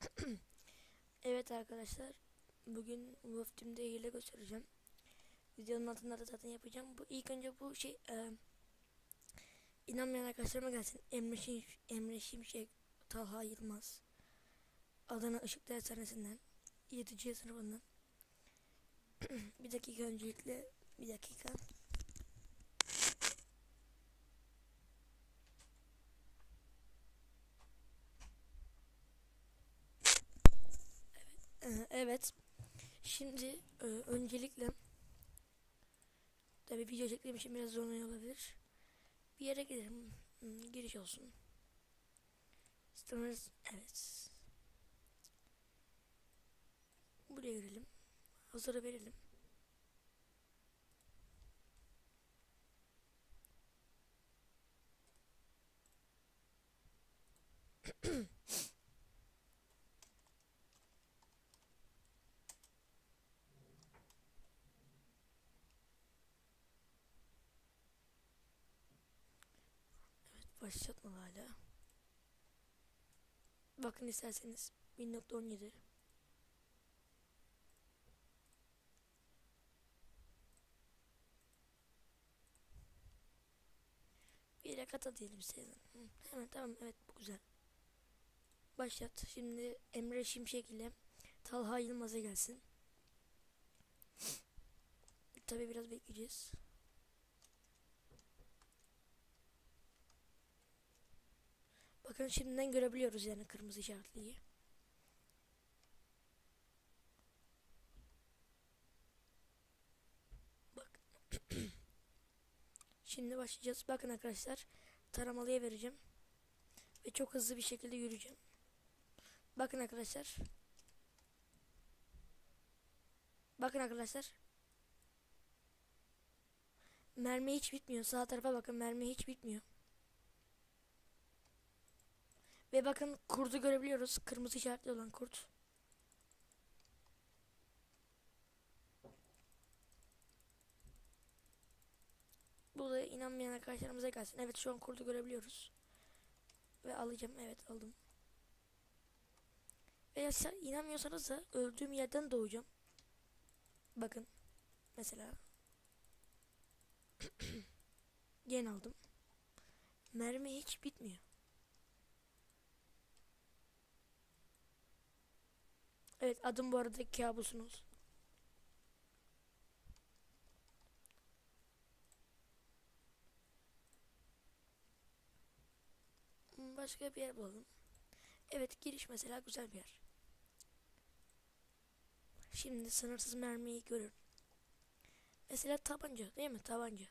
evet arkadaşlar. Bugün Wolf Team'de hile göstereceğim. Videonun altında da zaten yapacağım. Bu ilk önce bu şey e, inanmayan arkadaşlarıma gelsin. Emre, Şim, Emre Şimşek, Talha Yılmaz. Adana Işık Dershanesi'nden. 7. sınıfından. bir dakika öncelikle bir dakika. Evet. Şimdi e, öncelikle tabi video çektiğim için biraz zorlanıyor olabilir. Bir yere gidelim. Hmm, Giriş olsun. Stamers evet. Buraya girelim. Hazırı verelim. Başlatma hala. Bakın isterseniz 1.17 Bir yere kata diyelim. Hı, Hemen tamam evet bu güzel. Başlat. Şimdi Emre Şimşek ile Talha Yılmaz'a gelsin. Tabi biraz bekleyeceğiz. Bakın şimdiden görebiliyoruz yani kırmızı işaretliyi. Bak. Şimdi başlayacağız. Bakın arkadaşlar taramalıya vereceğim. Ve çok hızlı bir şekilde yürüyeceğim. Bakın arkadaşlar. Bakın arkadaşlar. Mermi hiç bitmiyor. Sağ tarafa bakın mermi hiç bitmiyor. Ve bakın kurdu görebiliyoruz. Kırmızı işaretli olan kurt. Bu da inanmayan arkadaşlarımıza gelsin. Evet şu an kurdu görebiliyoruz. Ve alacağım. Evet aldım. Sen inanmıyorsanız da öldüğüm yerden doğacağım. Bakın. Mesela. Gen aldım. Mermi hiç bitmiyor. Evet adım bu arada kabusunuz. Hmm, Başka bir yer bulalım. Evet giriş mesela güzel bir yer. Şimdi sınırsız mermiyi görün. Mesela tabanca değil mi? Tabanca.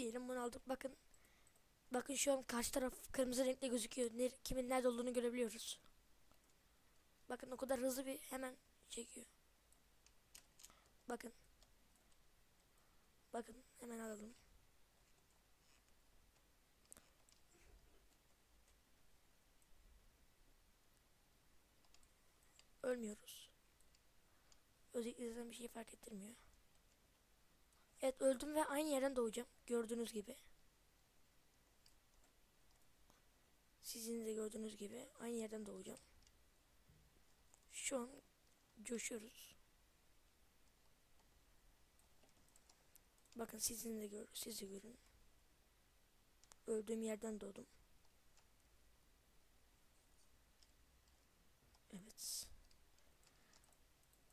Diyelim bunu aldık. Bakın. Bakın şu an karşı taraf kırmızı renkte gözüküyor. Ne, kimin nerede olduğunu görebiliyoruz. Bakın o kadar hızlı bir hemen çekiyor. Bakın. Bakın hemen alalım. Ölmüyoruz. Özellikle zaten bir şey fark ettirmiyor. Evet öldüm ve aynı yerden doğacağım. Gördüğünüz gibi. Sizin de gördüğünüz gibi aynı yerden doğacağım. Şu an coşuyoruz. Bakın sizin de gör, siz de görün. Öldüğüm yerden doğdum. Evet.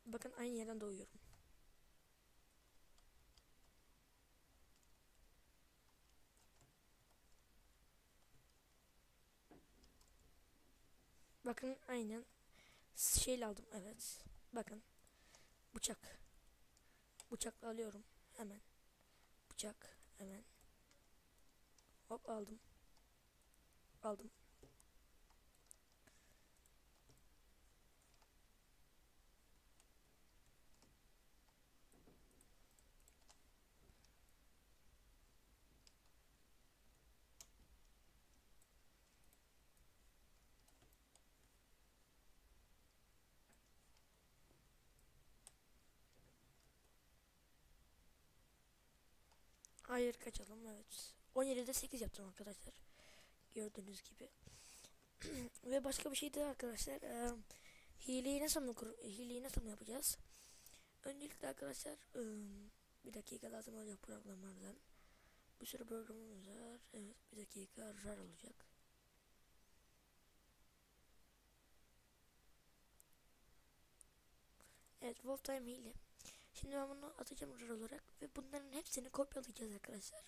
Bakın aynı yerden doğuyorum. Bakın aynen şeyle aldım evet. Bakın bıçak. Bıçakla alıyorum hemen. Bıçak hemen. Hop aldım. Aldım. Hayır kaçalım evet. 17'de 8 yaptım arkadaşlar. Gördüğünüz gibi. Ve başka bir şey de arkadaşlar. E, hileyi nasıl mı kur hileyi nasıl mı yapacağız? Öncelikle arkadaşlar e, bir dakika lazım olacak programlardan. Bir sürü programımız var. Evet bir dakika rar olacak. Evet Wolf Time hile. Şimdi ben bunu atacağım rar olarak ve bunların hepsini kopyalayacağız arkadaşlar.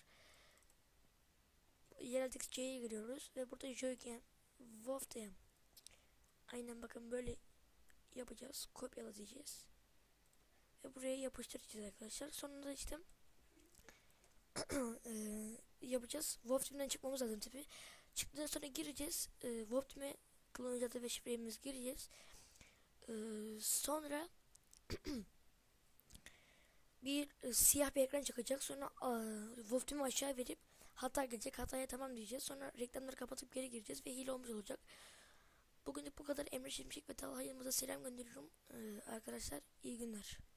Yereldeki C'ye giriyoruz ve burada Joyken Wolf Time. Aynen bakın böyle yapacağız. Kopyala diyeceğiz. Ve buraya yapıştıracağız arkadaşlar. Sonra da işte eee, yapacağız. Wolf Team'den çıkmamız lazım tabi. Çıktıktan sonra gireceğiz. Eee Wolf Team'e kullanıcı adı ve şifremiz gireceğiz. Eee, sonra bir e, siyah bir ekran çıkacak. Sonra e, Wolf aşağı verip hata gelecek. Hataya tamam diyeceğiz. Sonra reklamları kapatıp geri gireceğiz ve hile olmuş olacak. Bugünlük bu kadar. Emre Şimşek ve Talha Yılmaz'a selam gönderiyorum. Ee, arkadaşlar iyi günler.